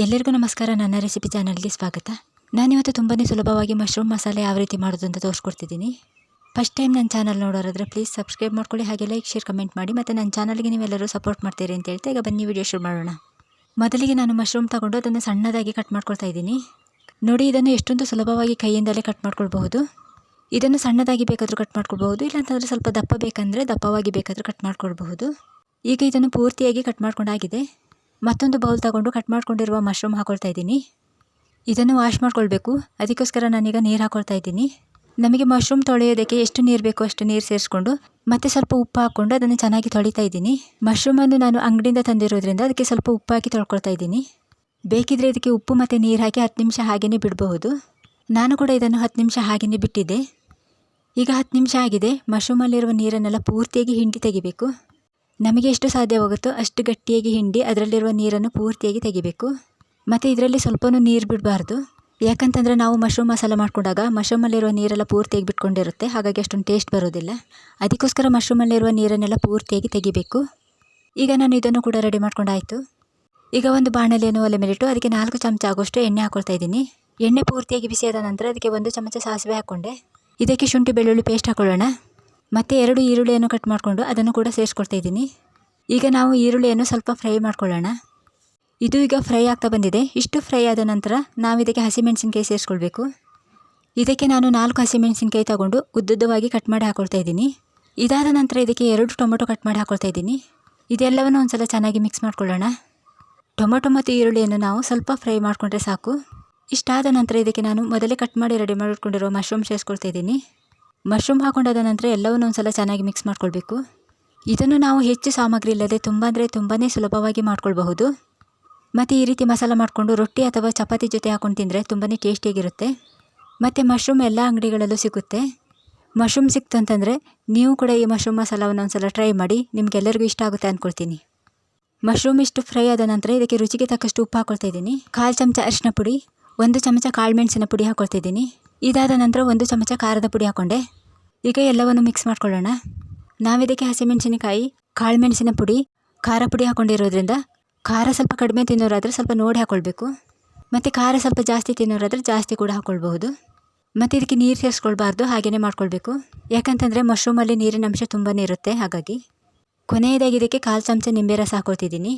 ಎಲ್ಲರಿಗೂ ನಮಸ್ಕಾರ. ನನ್ನ ರೆಸಿಪಿ ಚಾನಲ್ಗೆ ಸ್ವಾಗತ. ನಾನಿವತ್ತು ತುಂಬಾ ಸುಲಭವಾಗಿ ಮಶ್ರೂಮ್ ಮಸಾಲೆ ಯಾವ ರೀತಿ ಮಾಡೋದು ಅಂತ ತೋರಿಸ್ಕೊಡ್ತಿದ್ದೀನಿ. ಫಸ್ಟ್ ಟೈಮ್ ನನ್ನ ಚಾನಲ್ ನೋಡೋರಾದರೆ ಪ್ಲೀಸ್ ಸಬ್ಸ್ಕ್ರೈಬ್ ಮಾಡ್ಕೊಳ್ಳಿ, ಹಾಗೆ ಲೈಕ್ ಶೇರ್ ಕಮೆಂಟ್ ಮಾಡಿ, ಮತ್ತು ನನ್ನ ಚಾನಲ್ಗೆ ನೀವೆಲ್ಲರೂ ಸಪೋರ್ಟ್ ಮಾಡ್ತೀರಿ ಅಂತ ಹೇಳ್ತಾ ಈಗ ಬನ್ನಿ ವಿಡಿಯೋ ಶುರು ಮಾಡೋಣ. ಮೊದಲಿಗೆ ನಾನು ಮಶ್ರೂಮ್ ತಗೊಂಡು ಅದನ್ನು ಸಣ್ಣದಾಗಿ ಕಟ್ ಮಾಡ್ಕೊಳ್ತಾ ಇದ್ದೀನಿ. ನೋಡಿ, ಇದನ್ನು ಎಷ್ಟೊಂದು ಸುಲಭವಾಗಿ ಕೈಯಿಂದಲೇ ಕಟ್ ಮಾಡ್ಕೊಳ್ಬಹುದು. ಇದನ್ನು ಸಣ್ಣದಾಗಿ ಬೇಕಾದರೂ ಕಟ್ ಮಾಡ್ಕೊಳ್ಬಹುದು, ಇಲ್ಲಾಂತಂದರೆ ಸ್ವಲ್ಪ ದಪ್ಪ ಬೇಕಂದರೆ ದಪ್ಪವಾಗಿ ಬೇಕಾದರೂ ಕಟ್ ಮಾಡ್ಕೊಳ್ಬಹುದು. ಈಗ ಇದನ್ನು ಪೂರ್ತಿಯಾಗಿ ಕಟ್ ಮಾಡ್ಕೊಂಡಾಗಿದೆ. ಮತ್ತೊಂದು ಬೌಲ್ ತಗೊಂಡು ಕಟ್ ಮಾಡ್ಕೊಂಡಿರುವ ಮಶ್ರೂಮ್ ಹಾಕೊಳ್ತಾ ಇದ್ದೀನಿ. ಇದನ್ನು ವಾಶ್ ಮಾಡ್ಕೊಳ್ಬೇಕು. ಅದಕ್ಕೋಸ್ಕರ ನಾನೀಗ ನೀರು ಹಾಕೊಳ್ತಾ ಇದ್ದೀನಿ. ನಮಗೆ ಮಶ್ರೂಮ್ ತೊಳೆಯೋದಕ್ಕೆ ಎಷ್ಟು ನೀರು ಬೇಕೋ ಅಷ್ಟು ನೀರು ಸೇರಿಸ್ಕೊಂಡು, ಮತ್ತೆ ಸ್ವಲ್ಪ ಉಪ್ಪು ಹಾಕ್ಕೊಂಡು ಅದನ್ನು ಚೆನ್ನಾಗಿ ತೊಳಿತಾ ಇದ್ದೀನಿ. ಮಶ್ರೂಮನ್ನು ನಾನು ಅಂಗಡಿಯಿಂದ ತಂದಿರೋದ್ರಿಂದ ಅದಕ್ಕೆ ಸ್ವಲ್ಪ ಉಪ್ಪು ಹಾಕಿ ತೊಳ್ಕೊಳ್ತಾ ಇದ್ದೀನಿ. ಬೇಕಿದ್ರೆ ಇದಕ್ಕೆ ಉಪ್ಪು ಮತ್ತು ನೀರು ಹಾಕಿ ಹತ್ತು ನಿಮಿಷ ಹಾಗೆಯೇ ಬಿಡಬಹುದು. ನಾನು ಕೂಡ ಇದನ್ನು ಹತ್ತು ನಿಮಿಷ ಹಾಗೆಯೇ ಬಿಟ್ಟಿದ್ದೆ. ಈಗ ಹತ್ತು ನಿಮಿಷ ಆಗಿದೆ. ಮಶ್ರೂಮಲ್ಲಿರುವ ನೀರನ್ನೆಲ್ಲ ಪೂರ್ತಿಯಾಗಿ ಹಿಂಡಿ ತೆಗಿಬೇಕು. ನಮಗೆ ಎಷ್ಟು ಸಾಧ್ಯವಾಗುತ್ತೋ ಅಷ್ಟು ಗಟ್ಟಿಯಾಗಿ ಹಿಂಡಿ ಅದರಲ್ಲಿರುವ ನೀರನ್ನು ಪೂರ್ತಿಯಾಗಿ ತೆಗಿಬೇಕು. ಮತ್ತು ಇದರಲ್ಲಿ ಸ್ವಲ್ಪನೂ ನೀರು ಬಿಡಬಾರ್ದು. ಯಾಕಂತಂದರೆ ನಾವು ಮಶ್ರೂಮ್ ಮಸಾಲ ಮಾಡ್ಕೊಂಡಾಗ ಮಶ್ರೂಮಲ್ಲಿರುವ ನೀರೆಲ್ಲ ಪೂರ್ತಿಯಾಗಿ ಬಿಟ್ಕೊಂಡಿರುತ್ತೆ. ಹಾಗಾಗಿ ಅಷ್ಟೊಂದು ಟೇಸ್ಟ್ ಬರೋದಿಲ್ಲ. ಅದಕ್ಕೋಸ್ಕರ ಮಶ್ರೂಮಲ್ಲಿರುವ ನೀರನ್ನೆಲ್ಲ ಪೂರ್ತಿಯಾಗಿ ತೆಗಿಬೇಕು. ಈಗ ನಾನು ಇದನ್ನು ಕೂಡ ರೆಡಿ ಮಾಡ್ಕೊಂಡಾಯಿತು. ಈಗ ಒಂದು ಬಾಣಲೆಯನ್ನು ಒಲೆ ಮೇಲಿಟ್ಟು ಅದಕ್ಕೆ ನಾಲ್ಕು ಚಮಚ ಆಗೋಷ್ಟು ಎಣ್ಣೆ ಹಾಕೊಳ್ತಾ ಇದ್ದೀನಿ. ಎಣ್ಣೆ ಪೂರ್ತಿಯಾಗಿ ಬಿಸಿಯಾದ ನಂತರ ಅದಕ್ಕೆ ಒಂದು ಚಮಚ ಸಾಸಿವೆ ಹಾಕ್ಕೊಂಡೆ. ಇದಕ್ಕೆ ಶುಂಠಿ ಬೆಳ್ಳುಳ್ಳಿ ಪೇಸ್ಟ್ ಹಾಕೊಳ್ಳೋಣ. ಮತ್ತು ಎರಡು ಈರುಳ್ಳಿಯನ್ನು ಕಟ್ ಮಾಡಿಕೊಂಡು ಅದನ್ನು ಕೂಡ ಸೇರಿಸ್ಕೊಳ್ತಾ ಇದ್ದೀನಿ. ಈಗ ನಾವು ಈರುಳ್ಳಿಯನ್ನು ಸ್ವಲ್ಪ ಫ್ರೈ ಮಾಡ್ಕೊಳ್ಳೋಣ. ಇದು ಈಗ ಫ್ರೈ ಆಗ್ತಾ ಬಂದಿದೆ. ಇಷ್ಟು ಫ್ರೈ ಆದ ನಂತರ ನಾವು ಇದಕ್ಕೆ ಹಸಿಮೆಣಸಿನ್ಕಾಯಿ ಸೇರಿಸ್ಕೊಳ್ಬೇಕು. ಇದಕ್ಕೆ ನಾನು ನಾಲ್ಕು ಹಸಿಮೆಣಸಿನ್ಕಾಯಿ ತಗೊಂಡು ಉದ್ದುದ್ದವಾಗಿ ಕಟ್ ಮಾಡಿ ಹಾಕೊಳ್ತಾ ಇದ್ದೀನಿ. ಇದಾದ ನಂತರ ಇದಕ್ಕೆ ಎರಡು ಟೊಮೊಟೊ ಕಟ್ ಮಾಡಿ ಹಾಕೊಳ್ತಾ ಇದ್ದೀನಿ. ಇದೆಲ್ಲವನ್ನು ಒಂದ್ಸಲ ಚೆನ್ನಾಗಿ ಮಿಕ್ಸ್ ಮಾಡ್ಕೊಳ್ಳೋಣ. ಟೊಮೊಟೊ ಮತ್ತು ಈರುಳ್ಳಿಯನ್ನು ನಾವು ಸ್ವಲ್ಪ ಫ್ರೈ ಮಾಡಿಕೊಂಡ್ರೆ ಸಾಕು. ಇಷ್ಟಾದ ನಂತರ ಇದಕ್ಕೆ ನಾನು ಮೊದಲೇ ಕಟ್ ಮಾಡಿ ರೆಡಿ ಮಾಡಿಕೊಂಡಿರೋ ಮಶ್ರೂಮ್ ಸೇರಿಸ್ಕೊಳ್ತಾ ಇದ್ದೀನಿ. ಮಶ್ರೂಮ್ ಹಾಕೊಂಡಾದ ನಂತರ ಎಲ್ಲವನ್ನೂ ಒಂದ್ಸಲ ಚೆನ್ನಾಗಿ ಮಿಕ್ಸ್ ಮಾಡ್ಕೊಳ್ಬೇಕು. ಇದನ್ನು ನಾವು ಹೆಚ್ಚು ಸಾಮಗ್ರಿ ಇಲ್ಲದೆ ತುಂಬ ಅಂದರೆ ತುಂಬಾ ಸುಲಭವಾಗಿ ಮಾಡ್ಕೊಳ್ಬಹುದು. ಮತ್ತು ಈ ರೀತಿ ಮಸಾಲ ಮಾಡಿಕೊಂಡು ರೊಟ್ಟಿ ಅಥವಾ ಚಪಾತಿ ಜೊತೆ ಹಾಕೊಂಡು ತಿಂದರೆ ತುಂಬಾ ಟೇಸ್ಟಿಯಾಗಿರುತ್ತೆ. ಮತ್ತು ಮಶ್ರೂಮ್ ಎಲ್ಲ ಅಂಗಡಿಗಳಲ್ಲೂ ಸಿಗುತ್ತೆ. ಮಶ್ರೂಮ್ ಸಿಕ್ತು ಅಂತಂದರೆ ನೀವು ಕೂಡ ಈ ಮಶ್ರೂಮ್ ಮಸಾಲವನ್ನು ಒಂದು ಸಲ ಟ್ರೈ ಮಾಡಿ, ನಿಮಗೆಲ್ಲರಿಗೂ ಇಷ್ಟ ಆಗುತ್ತೆ ಅಂದ್ಕೊಳ್ತೀನಿ ಮಶ್ರೂಮ್ ಇಷ್ಟು ಫ್ರೈ ಆದ ನಂತರ ಇದಕ್ಕೆ ರುಚಿಗೆ ತಕ್ಕಷ್ಟು ಉಪ್ಪು ಹಾಕೊಳ್ತಾ ಇದ್ದೀನಿ. ಕಾಲು ಚಮಚ ಅರಿಶಿನ ಪುಡಿ, ಒಂದು ಚಮಚ ಕಾಳು ಮೆಣಸಿನ ಪುಡಿ ಹಾಕೊಳ್ತಾ ಇದಾದ ನಂತರ ಒಂದು ಚಮಚ ಖಾರದ ಪುಡಿ ಹಾಕ್ಕೊಂಡೆ ಈಗ ಎಲ್ಲವನ್ನು ಮಿಕ್ಸ್ ಮಾಡ್ಕೊಳ್ಳೋಣ. ನಾವಿದಕ್ಕೆ ಹಸಿಮೆಣಸಿನಕಾಯಿ ಕಾಳು ಮೆಣಸಿನ ಪುಡಿ, ಖಾರ ಪುಡಿ ಹಾಕ್ಕೊಂಡಿರೋದ್ರಿಂದ ಖಾರ ಸ್ವಲ್ಪ ಕಡಿಮೆ ತಿನ್ನೋರಾದರೆ ಸ್ವಲ್ಪ ನೋಡಿ ಹಾಕ್ಕೊಳ್ಬೇಕು ಮತ್ತು ಖಾರ ಸ್ವಲ್ಪ ಜಾಸ್ತಿ ತಿನ್ನೋರಾದರೆ ಜಾಸ್ತಿ ಕೂಡ ಹಾಕ್ಕೊಳ್ಬಹುದು ಮತ್ತು ಇದಕ್ಕೆ ನೀರು ಸೇರಿಸ್ಕೊಳ್ಬಾರ್ದು ಹಾಗೆಯೇ ಮಾಡ್ಕೊಳ್ಬೇಕು. ಯಾಕಂತಂದರೆ ಮಶ್ರೂಮಲ್ಲಿ ನೀರಿನ ಅಂಶ ತುಂಬಾ ಇರುತ್ತೆ, ಹಾಗಾಗಿ. ಕೊನೆಯದಾಗಿ ಇದಕ್ಕೆ ಕಾಲು ಚಮಚ ನಿಂಬೆ ರಸ ಹಾಕ್ಕೊಳ್ತಿದ್ದೀನಿ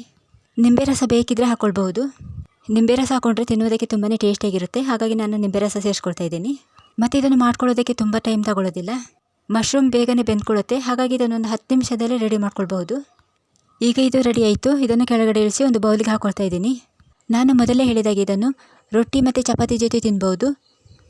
ನಿಂಬೆ ರಸ ಬೇಕಿದ್ದರೆ ಹಾಕ್ಕೊಳ್ಬಹುದು ನಿಂಬೆ ರಸ ಹಾಕ್ಕೊಂಡ್ರೆ ತಿನ್ನೋದಕ್ಕೆ ತುಂಬಾ ಟೇಸ್ಟಿಯಾಗಿರುತ್ತೆ ಹಾಗಾಗಿ ನಾನು ನಿಂಬೆ ರಸ ಸೇರಿಸ್ಕೊಳ್ತಾ ಇದ್ದೀನಿ. ಮತ್ತು ಇದನ್ನು ಮಾಡ್ಕೊಳ್ಳೋದಕ್ಕೆ ತುಂಬ ಟೈಮ್ ತಗೊಳ್ಳೋದಿಲ್ಲ. ಮಶ್ರೂಮ್ ಬೇಗನೆ ಬೆಂದ್ಕೊಳ್ಳುತ್ತೆ. ಹಾಗಾಗಿ ಇದನ್ನೊಂದು ಹತ್ತು ನಿಮಿಷದಲ್ಲೇ ರೆಡಿ ಮಾಡ್ಕೊಳ್ಬಹುದು. ಈಗ ಇದು ರೆಡಿ ಆಯಿತು. ಇದನ್ನು ಕೆಳಗಡೆ ಇಳಿಸಿ ಒಂದು ಬೌಲಿಗೆ ಹಾಕ್ಕೊಳ್ತಾ ಇದ್ದೀನಿ. ನಾನು ಮೊದಲೇ ಹೇಳಿದಾಗ ಇದನ್ನು ರೊಟ್ಟಿ ಮತ್ತು ಚಪಾತಿ ಜೊತೆ ತಿನ್ಬೋದು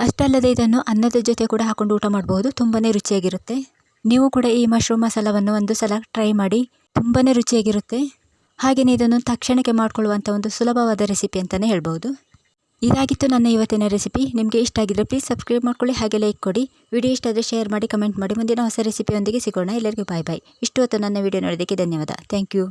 ಅಷ್ಟಲ್ಲದೆ ಇದನ್ನು ಅನ್ನದ ಜೊತೆ ಕೂಡ ಹಾಕೊಂಡು ಊಟ ಮಾಡಬಹುದು. ತುಂಬಾ ರುಚಿಯಾಗಿರುತ್ತೆ. ನೀವು ಕೂಡ ಈ ಮಶ್ರೂಮ್ ಮಸಾಲವನ್ನು ಒಂದು ಸಲ ಟ್ರೈ ಮಾಡಿ. ತುಂಬಾ ರುಚಿಯಾಗಿರುತ್ತೆ. ಹಾಗೆಯೇ ಇದನ್ನು ತಕ್ಷಣಕ್ಕೆ ಮಾಡಿಕೊಳ್ಳುವಂಥ ಒಂದು ಸುಲಭವಾದ ರೆಸಿಪಿ ಅಂತಲೇ ಹೇಳ್ಬೋದು. ಇದಾಗಿತ್ತು ನನ್ನ ಇವತ್ತಿನ ರೆಸಿಪಿ. ನಿಮಗೆ ಇಷ್ಟ ಆಗಿದ್ದರೆ ಪ್ಲೀಸ್ ಸಬ್ಸ್ಕ್ರೈಬ್ ಮಾಡ್ಕೊಳ್ಳಿ, ಹಾಗೆ ಲೈಕ್ ಕೊಡಿ. ವಿಡಿಯೋ ಇಷ್ಟ ಆದರೆ ಶೇರ್ ಮಾಡಿ ಕಮೆಂಟ್ ಮಾಡಿ. ಮುಂದಿನ ಹೊಸ ರೆಸಿಪಿಯೊಂದಿಗೆ ಸಿಗೋಣ. ಎಲ್ಲರಿಗೂ ಬಾಯ್ ಬಾಯ್ ಇಷ್ಟು ಹೊತ್ತು ನನ್ನ ವಿಡಿಯೋ ನೋಡೋದಕ್ಕೆ ಧನ್ಯವಾದ. Thank you